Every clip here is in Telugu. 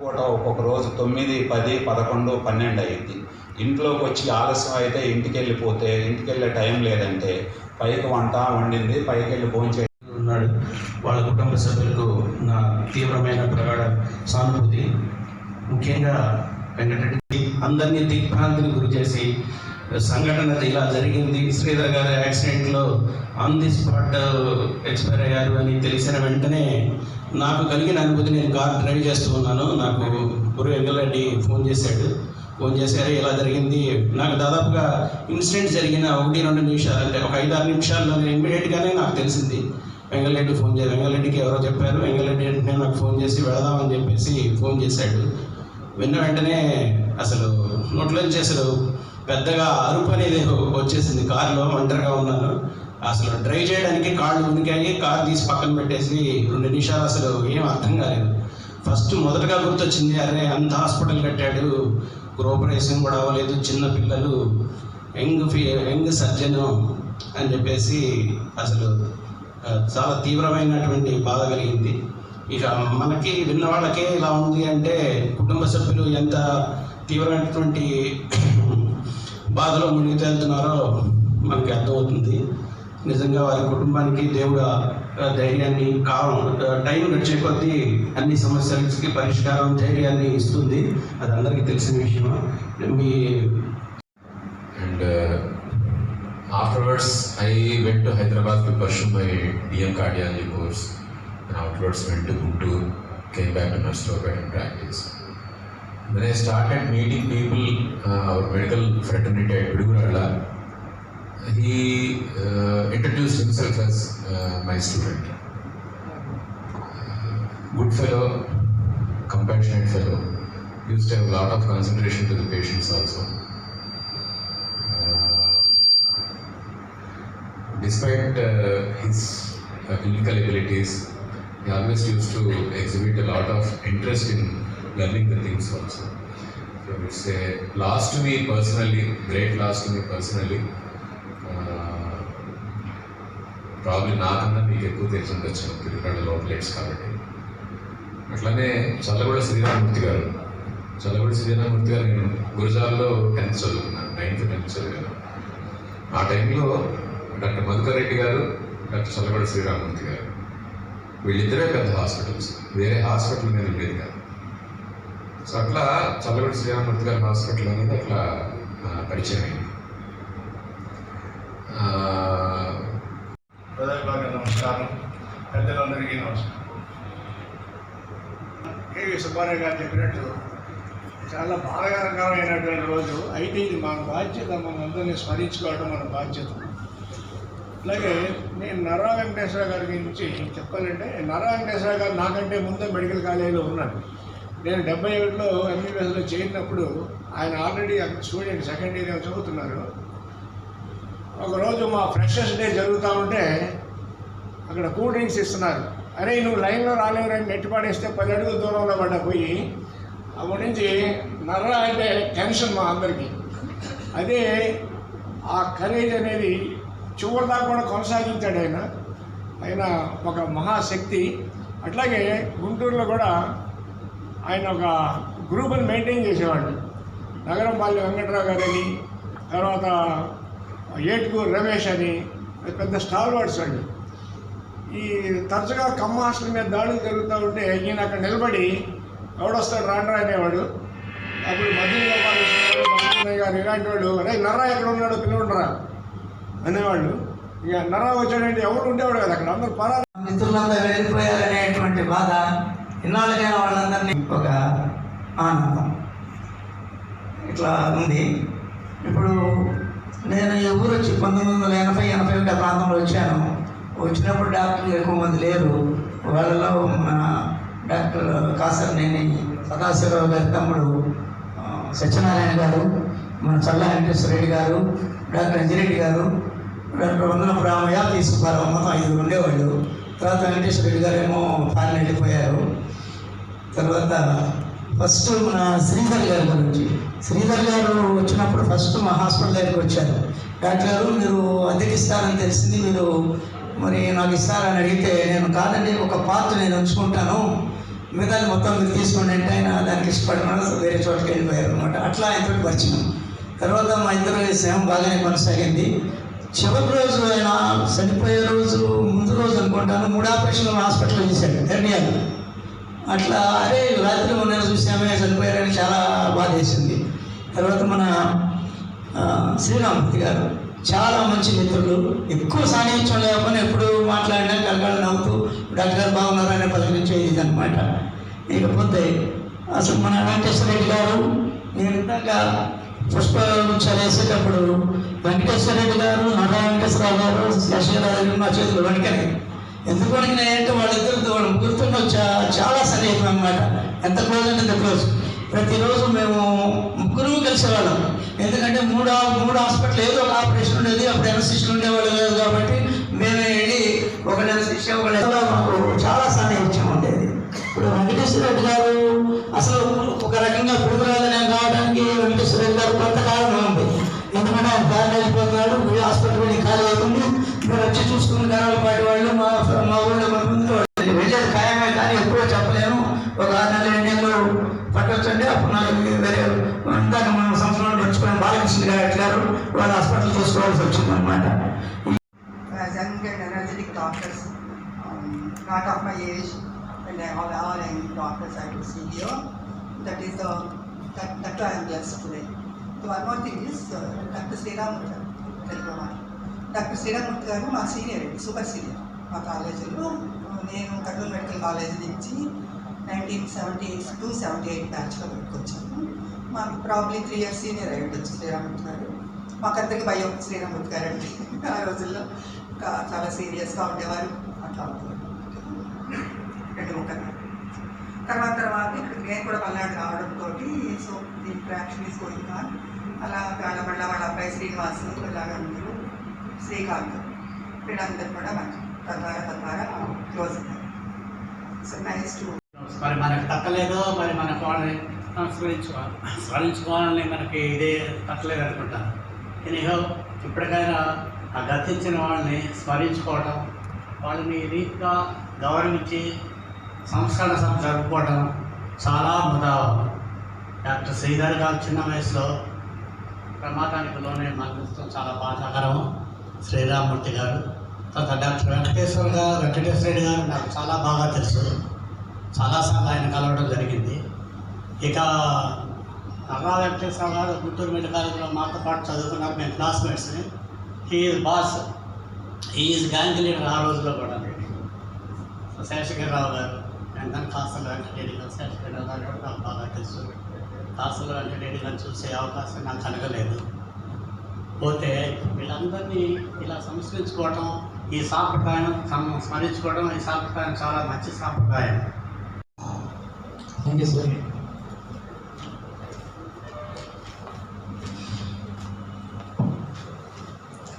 కూడా ఒక్కొక్క రోజు తొమ్మిది పది పదకొండు పన్నెండు అయ్యింది. ఇంట్లోకి వచ్చి ఆలస్యం అయితే ఇంటికి వెళ్ళిపోతే ఇంటికి వెళ్ళే టైం లేదంటే పైకి వంట వండింది పైకి వెళ్ళి భోజనం ఉన్నాడు. వాళ్ళ కుటుంబ సభ్యులకు నా తీవ్రమైన ప్రగాఢ సానుభూతి. ముఖ్యంగా వెంకటరెడ్డి అందరినీ దిగ్భ్రాంతిని గురి చేసి సంఘటన ఇలా జరిగింది. శ్రీధర్ గారి యాక్సిడెంట్లో ఆన్ ది స్పాట్ ఎక్స్పైర్ అయ్యారు అని తెలిసిన వెంటనే నాకు కలిగిన అనుభూతి నేను కార్ డ్రైవ్ చేస్తూ ఉన్నాను. నాకు గురు వెంగళరెడ్డి ఫోన్ చేశాడు. ఫోన్ చేశారు ఇలా జరిగింది. నాకు దాదాపుగా ఇన్సిడెంట్ జరిగిన ఒకటి రెండు నిమిషాలు అంటే ఒక ఐదు ఆరు నిమిషాల్లో ఇమ్మీడియట్గానే నాకు తెలిసింది. వెంగళరెడ్డి ఫోన్ చేయాలి వెంగళరెడ్డికి ఎవరో చెప్పారు. వెంగళరెడ్డి వెంటనే నాకు ఫోన్ చేసి వెళదామని చెప్పేసి ఫోన్ చేశాడు. విన్న వెంటనే అసలు నోట్లోంచి అసలు పెద్దగా అరుపు అనేది వచ్చేసింది. కారులో ఒంటరిగా ఉన్నాను. అసలు డ్రైవ్ చేయడానికి కాళ్ళు ఉనికాయి కారు తీసి పక్కన పెట్టేసి రెండు నిమిషాలు అసలు ఏం అర్థం కాలేదు. ఫస్ట్ మొదటగా గుర్తొచ్చింది అరే అంత హాస్పిటల్ కట్టాడు. గ్రోపరేషన్ కూడా అవ్వలేదు చిన్న పిల్లలు యంగ్ ఫీ యంగ్ సర్జను అని చెప్పేసి అసలు చాలా తీవ్రమైనటువంటి బాధ కలిగింది. ఇక మనకి విన్న వాళ్ళకే ఇలా ఉంది అంటే కుటుంబ సభ్యులు ఎంత తీవ్రమైనటువంటి బాధలో మునిగి తేలుతున్నారో మనకి అర్థమవుతుంది. నిజంగా వారి కుటుంబానికి దేవుడు ధైర్యాన్ని కాలం టైం గడిచే కొద్దీ అన్ని సమస్యలకి పరిష్కారం ధైర్యాన్ని ఇస్తుంది. అది అందరికీ తెలిసిన విషయం మీ and afterwards I went to Hyderabad to pursue by DM cardiology course and afterwards went to Guntur came back to nurse practice When I started meeting people, uh, our medical fraternity at Viduguralla, he uh, introduced himself as uh, my student. Good fellow, compassionate fellow, used to have a lot of consideration to the patients also. despite uh, his uh, clinical abilities, he always used to exhibit a lot of interest in learning the things also. So it's a loss to me personally, great loss to me personally. Uh, probably నాకన్నా మీకు ఎక్కువ తెలిసి ఉండొచ్చు తిరుగుతాడు అవుట్లెట్స్ కాబట్టి అట్లానే చల్లగూడ శ్రీరామూర్తి గారు చల్లగూడ శ్రీరామూర్తి గారు నేను గురజాల్లో టెన్త్ చదువుకున్నాను నైన్త్ టెన్త్ చదివాను ఆ టైంలో డాక్టర్ మధుకర్ రెడ్డి గారు డాక్టర్ చల్లగూడ శ్రీరామూర్తి గారు వీళ్ళిద్దరే పెద్ద హాస్పిటల్స్ వేరే హాస్పిటల్ మీద ఉండేది కాదు సో అట్లా చల్లగొడ శ్రీరామూర్తి గారి హాస్పిటల్ అనేది అట్లా పరిచయం అయింది నమస్కారం. పెద్దలందరికీ నమస్కారం. కేవీ సుబ్బారావు గారు చెప్పినట్టు చాలా బాధాకరకరమైనటువంటి రోజు. అయితే ఇది మన బాధ్యత మనందరినీ స్మరించుకోవడం మన బాధ్యత. అలాగే నేను నరా వెంకటేశ్వర గారి గురించి చెప్పాలంటే నర్రా వెంకటేశ్వర గారు నాకంటే ముందే మెడికల్ కాలేజీలో ఉన్నాను నేను డెబ్బై ఏడులో ఎంబీబీఎస్లో చేరినప్పుడు ఆయన ఆల్రెడీ స్టూడెంట్ సెకండ్ ఇయర్ చదువుతున్నారు. ఒకరోజు మా ఫ్రెషర్స్ డే జరుగుతూ ఉంటే అక్కడ కూల్ డ్రింక్స్ ఇస్తున్నారు. అరే నువ్వు లైన్లో రాలేవరని నెట్టి పాడేస్తే పది అడుగుల దూరంలో పడ్డా పోయి అప్పటి నుంచి నర్ర అంటే టెన్షన్ మా అందరికీ. అదే ఆ కరేజ్ అనేది చివరిదాకా కూడా కొనసాగించాడు ఆయన. ఆయన ఒక మహాశక్తి. అట్లాగే గుంటూరులో కూడా ఆయన ఒక గ్రూప్ని మెయింటైన్ చేసేవాడు నగరంపల్లి వెంకట్రావు గారని తర్వాత ఏటుకూరు రమేష్ అని పెద్ద స్టార్ వర్డ్స్ అండి. ఈ తరచుగా కమ్మ హాస్టల్ మీద దాడులు జరుగుతూ ఉంటే ఈయన అక్కడ నిలబడి ఎవడొస్తాడు రాండ్రా అనేవాడు. అప్పుడు మధ్య గారు ఇలాంటి వాడు అరే నర్రా ఎక్కడ ఉన్నాడు పిలవండిరా అనేవాళ్ళు. ఇక నర్రా వచ్చాడంటే ఎవరు ఉండేవాడు కదా అక్కడ అందరూ పరా మిత్రులందరూ వెళ్ళిపోయారనేటువంటి బాధ ఇన్నాళ్ళకైన వాళ్ళందరినీ. ఒక ఆనందం. ఇట్లా ఉంది. ఇప్పుడు నేను ఈ ఊరు వచ్చి పంతొమ్మిది వందల ఎనభై ఎనభై ఒకటి ప్రాంతంలో వచ్చాను. వచ్చినప్పుడు డాక్టర్లు ఎక్కువ మంది లేరు. వాళ్ళలో మన డాక్టర్ కాసరనేని సదాశివరావు గారి తమ్ముడు సత్యనారాయణ గారు మన చల్ల వెంకటేశ్వర రెడ్డి గారు డాక్టర్ అంజిరెడ్డి గారు డాక్టర్ వందన రామయ్య తీసుకున్నారు. మొత్తం ఐదుగురు ఉండేవాళ్ళు. తర్వాత వెంకటేశ్వర రెడ్డి గారు ఏమో ఫారిన్ వెళ్ళిపోయారు. తర్వాత ఫస్ట్ మన శ్రీధర్ గారి గురించి. శ్రీధర్ గారు వచ్చినప్పుడు ఫస్ట్ మా హాస్పిటల్ దగ్గరికి వచ్చారు. డాక్టర్ గారు మీరు అద్దెకి ఇస్తారని తెలిసింది మీరు మరి నాకు ఇస్తారని అడిగితే నేను కాదండి ఒక పార్ట్ నేను ఉంచుకుంటాను. మిగతా మొత్తం మీరు తీసుకోండి అంటే ఆయన దానికి ఇష్టపడిన వేరే చోటుకి వెళ్ళిపోయారు అనమాట అట్లా ఆయనతో పరిచయం. తర్వాత మా ఇద్దరు సేవ బాగానే కొనసాగింది. చివరి రోజు ఆయన చనిపోయే రోజు ముందు రోజు అనుకుంటాను మూడు ఆపరేషన్లు హాస్పిటల్లో చేశాడు హెర్నియాలు. అట్లా అరే రాత్రి మొన్న చూసామే చనిపోయారని చాలా బాధేసింది తర్వాత మన ఆ, శ్రీరామూర్తి గారు చాలా మంచి మిత్రులు. ఎక్కువ సాన్నిహిత్యం లేకపోయినా ఎప్పుడు మాట్లాడినా కలగాలి నవ్వుతూ డాక్టర్ గారు బాగున్నారని పలకరించేది ఇది అనమాట ఇకపోతే అసలు మన వెంకటేశ్వర రెడ్డి గారు నేను ఇందాక పుష్ప వేసేటప్పుడు వెంకటేశ్వర రెడ్డి గారు నారా వెంకటేశ్వరరావు గారు శశిరావు గారు నా చేతులు వెనకనే ఎందుకు అడిగినాయంటే వాళ్ళిద్దరితో వాళ్ళ గుర్తున్న చా- చాలా సన్నిహితం అనమాట ఎంత క్లోజ్ అంటే క్లోజ్. ప్రతిరోజు మేము ముగ్గురు కలిసేవాళ్ళం. ఎందుకంటే మూడు మూడు హాస్పిటల్ ఏదో ఒక ఆపరేషన్ ఉండేది అప్పుడు ఎనసిస్టులు ఉండేవాళ్ళు లేదు కాబట్టి మేమే వెళ్ళి ఒక ఎనసిస్ట్ ఒక నెల మాకు చాలా సన్నిహిత్యం ఉండేది. ఇప్పుడు వెంకటేశ్వర రెడ్డి గారు అసలు ఒక రకంగా పిడుగురాలని కావడానికి వెంకటేశ్వర రెడ్డి గారు కొంత కారణం ఉంది. ఎందుకంటే ఆయన ఫ్యాన్ వెళ్ళిపోతున్నాడు మీ హాస్పిటల్ వెళ్ళి ఖాళీ అవుతుంది. వచ్చి చూసుకుని జనాలు బయట వాళ్ళు మా మా ఊళ్ళో మా ముందు విజయ ఖాయమే కానీ ఎప్పుడో చెప్పలేను ఒక ఆరు నెలలు ఎన్ని నెలలు పట్టొచ్చండి. అప్పుడు అందాక మనం సంవత్సరంలో నడుచుకున్నాం బాలకృష్ణ గారు ఎట్లారు వాళ్ళు హాస్పిటల్ చూసుకోవాల్సి వచ్చింది అనమాట um, Not of my age, and I all, all I need doctors I to see here. That is the that, that I doctor Sriramamurthy garu మా సీనియర్ సూపర్ సీనియర్ మా కాలేజీలో. నేను కర్నూలు మెడికల్ కాలేజ్ నుంచి nineteen seventy two seventy eight బ్యాచ్లో పెట్టుకొచ్చాను. మాకు ప్రాబ్లీ త్రీ ఇయర్స్ సీనియర్ అయ్యి ఉండొచ్చు శ్రీరామూర్తి గారు. మాకందరికి భయం శ్రీరామూర్తి గారు అంటే ఆ రోజుల్లో చాలా సీరియస్గా ఉండేవారు. అట్లా అవుతుంది రెండు ముక్కలు. తర్వాత తర్వాత ఇక్కడ నేను కూడా పల్నాడు రావడంతో సో దీని ఈస్ గోయింగ్ అలా వాళ్ళ మళ్ళీ వాళ్ళ అబ్బాయి శ్రీనివాస్ ఇలాగ ఉంది. శ్రీకాంత్ వీళ్ళందరూ కూడా మనకి తద్వారా తద్వారా క్లోజ్ సో నైస్ టు మరి మనకు తక్కలేదో మరి మనకు వాళ్ళని స్మరించుకోవాలి స్మరించుకోవాలని మనకి ఇదే తక్కలేదు అనుకుంటాను ఎనిహో ఇప్పటికైనా ఆ గతించిన వాళ్ళని స్మరించుకోవటం వాళ్ళని రీతిగా గౌరవించి సంస్కరణ సభ జరుపుకోవడం చాలా ముదావం డాక్టర్ శ్రీధర్ గారు చిన్న వయసులో ప్రమాదానికి లోనే మరణించడం చాలా బాధాకరం శ్రీరామూర్తి గారు తర్వాత డాక్టర్ వెంకటేశ్వర గారు వెంకటేశ్వర రెడ్డి గారు నాకు చాలా బాగా తెలుసు. చాలాసార్లు ఆయన కలవడం జరిగింది. ఇక నర్రా వెంకటేశ్వర గారు గుంటూరు మెడికల్ కాలేజీలో మాతో పాటు చదువుకున్నారు మేము క్లాస్మేట్స్ని he's boss he's gang leader ఆ రోజుల్లో కూడా. సో శేషగిరిరావు గారు వెంటనే కాస్తల వెంకటరెడ్డి గారు శేషగిరిరావు గారు కూడా నాకు బాగా తెలుసు. కాస్తల వెంకటరెడ్డి గారిని చూసే అవకాశం నాకు కలగలేదు. పోతే వీళ్ళందరినీ ఇలా సంస్కరించుకోవడం ఈ సాంప్రదాయం సం- స్మరించుకోవడం ఈ సాంప్రదాయం చాలా మంచి సాంప్రదాయం Thank you, sir.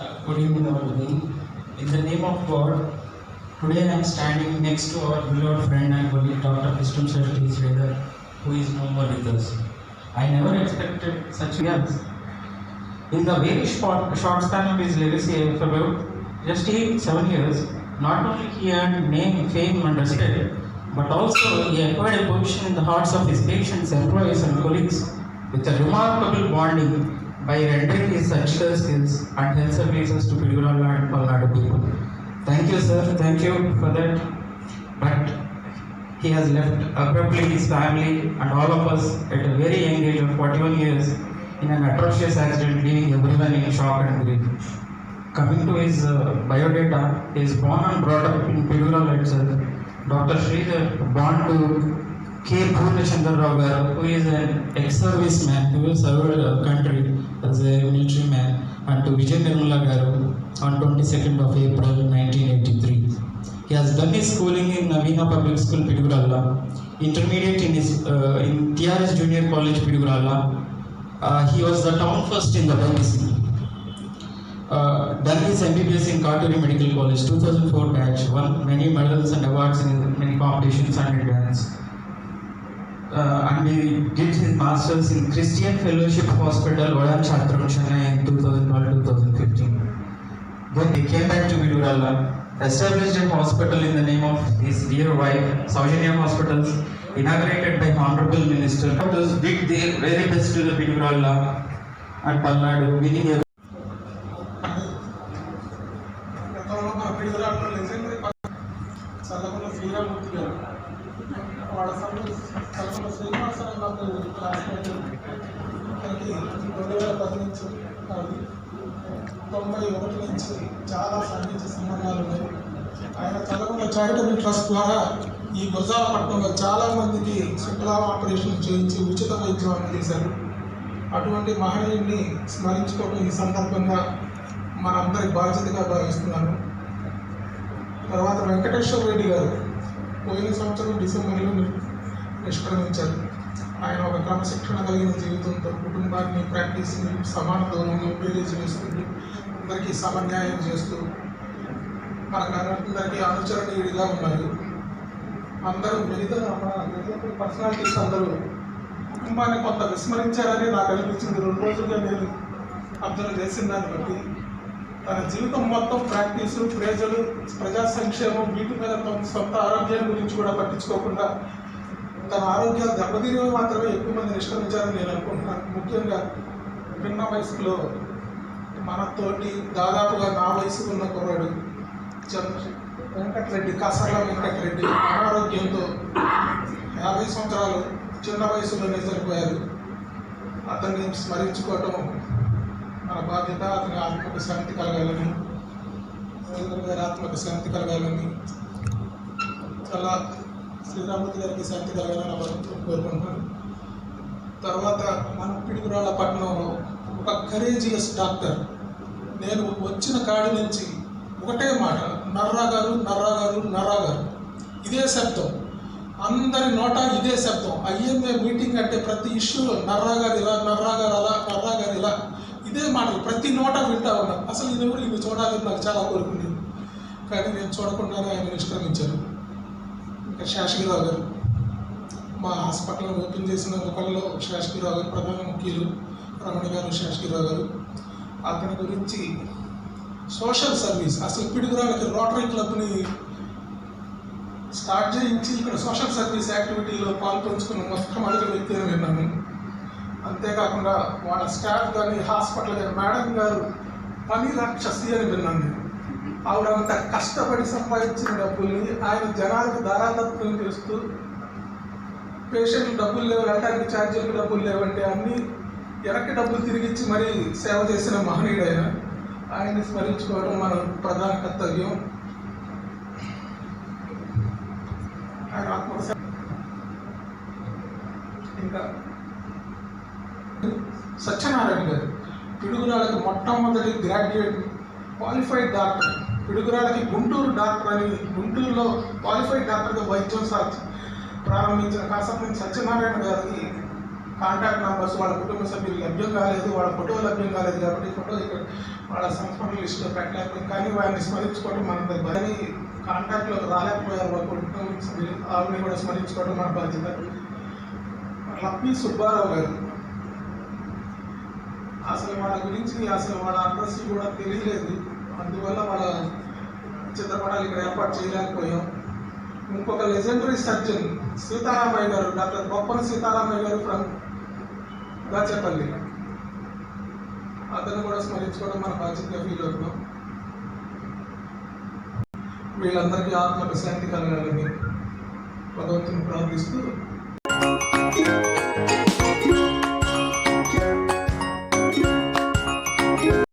Uh, Good evening, everybody. In the name of God, today I am standing next to our beloved friend and colleague Dr. Vishnu Shetty Sridhar, who is no more with us. I never expected such years. In the very short, short span of his legacy of about just eight, seven years, not only he earned name, fame, and respect, but also he acquired a position in the hearts of his patients, employees, and colleagues with a remarkable bonding by rendering his surgical skills and health services to Pidigurala and Palnadu people. Thank you, sir. Thank you for that. But he has left abruptly his family and all of us at a very young age of 41 years in an atrocious accident, leaving everyone in shock and grief. Coming to his uh, biodata, he is born and brought up in Pidural itself. Dr. Sridhar, born to K. Purnachandra Rao who is an ex-serviceman who served the country as a military man, and to Vijay Nirmala garu on 22nd of April 1983. He has done his schooling in Navina Public School, Piduguralla, intermediate in his uh, in TRS Junior College, Piduguralla. Uh, he was the town first in the WBC. Uh, done his MBBS in Katuri Medical College, 2004 batch, won many medals and awards in many competitions and events. Uh, and he did his masters in Christian Fellowship Hospital, Vadan Chatram, Chennai in 2012-2015. Then he came back to Vidurala, established a hospital in the name of his dear wife, Saujanya Hospitals, inaugurated by Honorable Minister. Doctors did their very best to the Vidurala and Palnadu, winning a వాళ్ళ పది నుంచి తొంభై ఒకటి నుంచి చాలా సాంఘిక సంబంధాలు ఉన్నాయి ఆయన చల్లకుండా చారిటబుల్ ట్రస్ట్ ద్వారా ఈ గురజాలపట్నంలో చాలామందికి శుక్లాల ఆపరేషన్ చేయించి ఉచిత వైద్యం అందజేశారు అటువంటి మహనీయుడిని స్మరించుకోవడం ఈ సందర్భంగా మనందరి బాధ్యతగా భావిస్తున్నాను. తర్వాత వెంకటేశ్వర రెడ్డి గారు పోయిన సంవత్సరం డిసెంబర్లో నిష్క్రమించారు. ఆయన ఒక క్రమశిక్షణ కలిగిన జీవితంతో కుటుంబాన్ని ప్రాక్టీస్ని సమాన దూరంలో పేరేజ్ చేసుకుంటూ అందరికీ సమన్యాయం చేస్తూ మనకు అందరికీ అనుచరణీయుడిగా ఉన్నారు. అందరూ మిగతా మన మిగతా పర్సనాలిటీస్ అందరూ కుటుంబాన్ని కొంత విస్మరించారని నాకు అనిపించింది. రెండు రోజులుగా నేను అబ్జర్వ్ చేసిన దాన్ని బట్టి తన జీవితం మొత్తం ప్రాక్టీసు ప్రజలు ప్రజా సంక్షేమం వీటి మీద సొంత ఆరోగ్యాన్ని గురించి కూడా పట్టించుకోకుండా తన ఆరోగ్యాలు దెబ్బతినేవి మాత్రమే ఎక్కువ మంది నిష్క్రమించారని నేను అనుకుంటున్నాను. ముఖ్యంగా చిన్న వయసులో మనతోటి దాదాపుగా నా వయసుకున్న కుర్రాడు చంద్రశేఖర్. వెంకటరెడ్డి కాసర్ల వెంకటరెడ్డి అనారోగ్యంతో యాభై సంవత్సరాలు చిన్న వయసులోనే చనిపోయారు. అతన్ని స్మరించుకోవటం మన బాధ్యత అతని ఆత్మకు శాంతి కలగాలని రవీంద్ర గారి ఆత్మకు శాంతి కలగాలని చాలా శ్రీరామూర్తి గారికి శాంతి కలగాలని నా కోరుకుంటున్నాను. తర్వాత మన పిడుగురాళ్ళ పట్టణంలో ఒక కరేజియస్ డాక్టర్ నేను వచ్చిన కాడి నుంచి ఒకటే మాట నర్రా గారు నర్రా గారు ఇదే శబ్దం. అందరి నోట ఇదే శబ్దం. ఐఎంఏ మీటింగ్ అంటే ప్రతి ఇష్యూలో నర్రా గారు ఇలా నర్రా గారు అలా నర్రా గారు ఇలా. ఇదే మాటలు ప్రతి నోట వింటా ఉన్నారు అసలు ఇది ఎవరు ఇవి చూడాలని నాకు చాలా కోరుకుంది కానీ నేను చూడకుండానే ఆయన నిష్క్రమించారు ఇంకా శాసకిరావు గారు. మా హాస్పిటల్ ఓపెన్ చేసిన ఒకళ్ళలో శాసకిరావు గారు ప్రధాన ముఖ్యులు. రమణ గారు శాసకిరావు గారు. అతని గురించి సోషల్ సర్వీస్. అసలు పిడుగురాళ్ళకి రోటరీ క్లబ్ని స్టార్ట్ చేయించి ఇక్కడ సోషల్ సర్వీస్ యాక్టివిటీలో పాల్పంచుకున్న మొట్టమొదటి వ్యక్తి అని విన్నాను అంతేకాకుండా వాళ్ళ స్టాఫ్ కానీ హాస్పిటల్ కానీ మేడం గారు పని రాక్షసి అని విన్నాను నేను. ఆవిడ అంత కష్టపడి సంపాదించిన డబ్బుల్ని ఆయన జనాలకు దారాదత్వం చేస్తూ పేషెంట్లు డబ్బులు లేవు వెళ్ళడానికి ఛార్జీలకు డబ్బులు లేవంటే అన్నీ వెనక్కి డబ్బులు తిరిగిచ్చి మరీ సేవ చేసిన మహనీయుడు ఆయన్ని స్మరించుకోవడం మన ప్రధాన కర్తవ్యం. ఆయన ఆత్మ ఇంకా సత్యనారాయణ గారు పిడుగురాళ్ళకి మొట్టమొదటి గ్రాడ్యుయేట్ క్వాలిఫైడ్ డాక్టర్ పిడుగురాళ్ళకి గుంటూరు డాక్టర్ అని గుంటూరులో క్వాలిఫైడ్ డాక్టర్గా వైద్యం సాధి ప్రారంభించిన కాసపల్లి సత్యనారాయణ గారికి కాంటాక్ట్ నెంబర్స్ వాళ్ళ కుటుంబ సభ్యులు లభ్యం కాలేదు వాళ్ళ ఫోటో లభ్యం కాలేదు కాబట్టి ఫోటో ఇక్కడ వాళ్ళ సంస్మరణ లిస్టులో పెట్టలేకపోయింది కానీ వారిని స్మరించుకోవడం మన బలి కాంటాక్ట్లోకి రాలేకపోయారు వాళ్ళ కుటుంబ సభ్యులు. ఆవిడని కూడా స్మరించుకోవడం మన బాధ్యత. లక్ష్మీ సుబ్బారావు గారు. అసలు వాళ్ళ గురించి అసలు వాళ్ళ అడ్రస్ కూడా తెలియలేదు. అందువల్ల వాళ్ళ చిత్రపటాలు ఇక్కడ ఏర్పాటు చేయలేకపోయాం. ఇంకొక లెజెండరీ సర్జన్ సీతారామయ్య గారు డాక్టర్ బొప్పన సీతారామయ్య గారు ఫ్రమ్ దాచేపల్లి అతను కూడా స్మరించుకోవడం మన బాధ్యతగా ఫీల్ అవుతున్నాం. వీళ్ళందరికీ ఆత్మ ప్రశాంతి కలగాలని భగవంతుని ప్రార్థిస్తూ